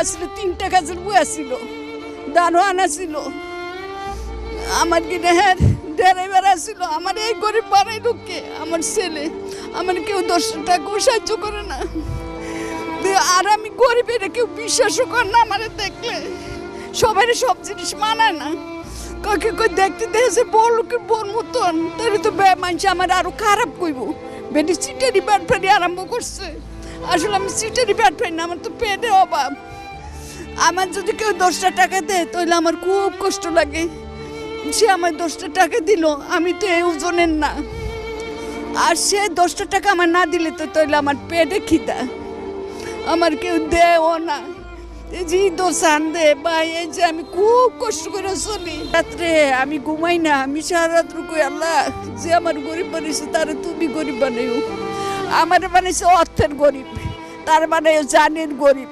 আসছিল তিনটা গাছের বই আসছিল দানো আনা আমার কি হ্যাঁ ড্রাইভার আসছিল আমার এই গরিব বানাই ঢুকে আমার ছেলে, আমার কেউ দশ টাকাও সাহায্য করে না। আর আমি গরিব এটা কেউ বিশ্বাসও করে না আমার দেখলে। সবাই সব জিনিস মানায় না। কাকে কই দেখতে দেখেছে বড় লোকের বোন মতন, তাহলে তো বে আমার আরও খারাপ কইব। বেটি সিটারি ব্যাট ফেরি আরম্ভ করছে। আসলে আমি সিটারি ব্যাট ফেরি না, আমার তো পেটে অভাব। আমার যদি কেউ দশটা টাকা দেয়, তাহলে আমার খুব কষ্ট লাগে। সে আমার দশটা টাকা দিল, আমি তো এই ওজনের না। আর সে দশটা টাকা আমার না দিলে তো তাহলে আমার পেটে খিদা। আমার কেউ দেও না। যে দোসান দে বা এই যে আমি খুব কষ্ট করে চলি। রাত্রে আমি ঘুমাই না, আমি সারা কই আল্লাহ, যে আমার গরিব বানিয়েছে, তারে তুমি গরিব বানাইও। আমার বানিয়েছে অর্থের গরিব, তার বানাইও জানের গরিব।